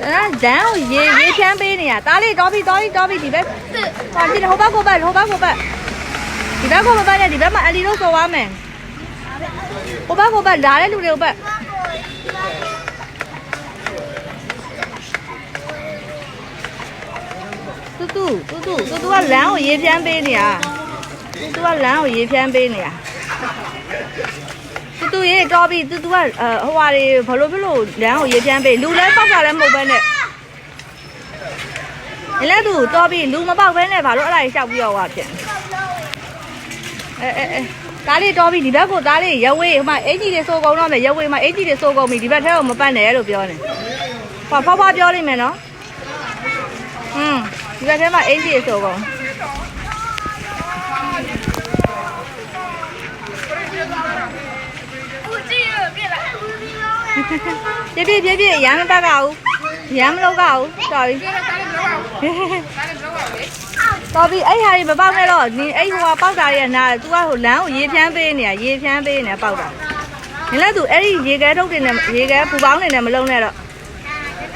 အဲ့ဒါဒန်းကိုရေရေချမ်းပေးနေတာတားလေးတော်ပြီတော်ပြီတော်ပြီဒီဘက်ဟောဒီဟိုဘက်ကိုဘက်ဟိုဘက်ကိုဘက်ဒီဘက်ကိုမပတ်နဲ့ဒီဘက်မှာအလီတို့စော်သွားမယ်ဟိုဘက်ကိုဘက်လာတဲ့လူတွေကိုဘက်တူတူတူတူတူတူကလမ်းကိုရေဖြန်းပေးနေတာတူတူကလမ်းကိုရေဖြန်းပေးနေတာ တူတူရေတော်ပြီတူတူကဟိုဟာတွေဘလို့ဘလို့လမ်းကိုရေဖြန်းပေးလူလဲပောက်တာလည်းမဟုတ်ဘဲနဲ့အဲ့လဲသူတော်ပြီလူမပေါက်ဘဲနဲ့ဘာလို့အဲ့ဒါကြီးရှောက်ပြီးတော့ဟွာဖြစ်အဲအဲအဲဒါလေးတော်ပြီဒီဘက်ကိုဒါလေးရဝေးဟိုမှာအင်ကြီးတွေစိုးကုန်တော့မယ်ရဝေးမှာအင်ကြီးတွေစိုးကုန်ပြီဒီဘက်ထဲကိုမပတ်နဲ့လို့ပြောနေဟောဖွားဖွားပြောလိမ့်မယ်နော်ဟွန်းဒီဘက်ထဲမှာအင်ကြီးတွေစိုးကုန် ပြပြပြပြရမ်းမတတ်ပါဘူးရမ်းမလုပ်ပါဘူးတော်ပြီတော်ပြီအဲ့ဟာကြီးမပေါက်နဲ့တော့ဒီအဲ့ဟိုကပေါက်တာတွေကနားတယ် तू ကဟိုလမ်းကိုရေဖြန်းပေးနေတာရေဖြန်းပေးနေတာပေါက်တာနင်လည်း तू အဲ့ဒီရေခဲထုတ်တင်နေရေခဲပူပေါင်းနေတယ်မလုံးနဲ့တော့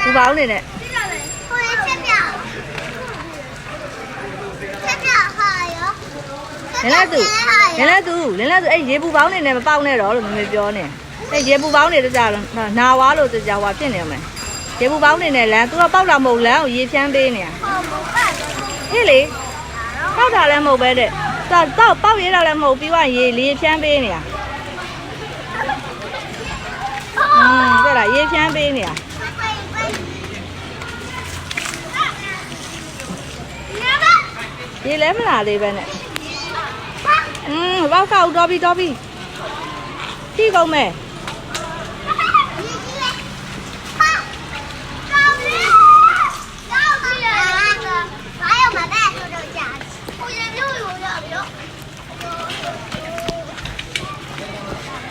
ပူပေါင်းနေတယ်လင်လာသူလင်လာသူလင်လာသူအဲ့ရေပူပေါင်းနေတယ်မပေါက်နဲ့တော့လို့မမေပြောနေတယ် အဲ့ရေပူပေါင်းနေတဲ့ကြတော့နာဝါလို့ကြဝါဖြစ်နေမယ်ရေပူပေါင်းနေတဲ့လမ်းသူကပေါက်တာမဟုတ်လမ်းကိုရေဖြန်းပေးနေရဟေးလေပေါက်တာလည်းမဟုတ်ပဲတဲ့တော့တော့ပေါက်ရတာလည်းမဟုတ်ပြီးတော့ရေလေဖြန်းပေးနေရอืมကြလားရေဖြန်းပေးနေရရေလဲမလာသေးပဲနဲ့อืมဘောက်ကောက်တော့ပြီးတော့ပြီးပြီးကုန်မယ်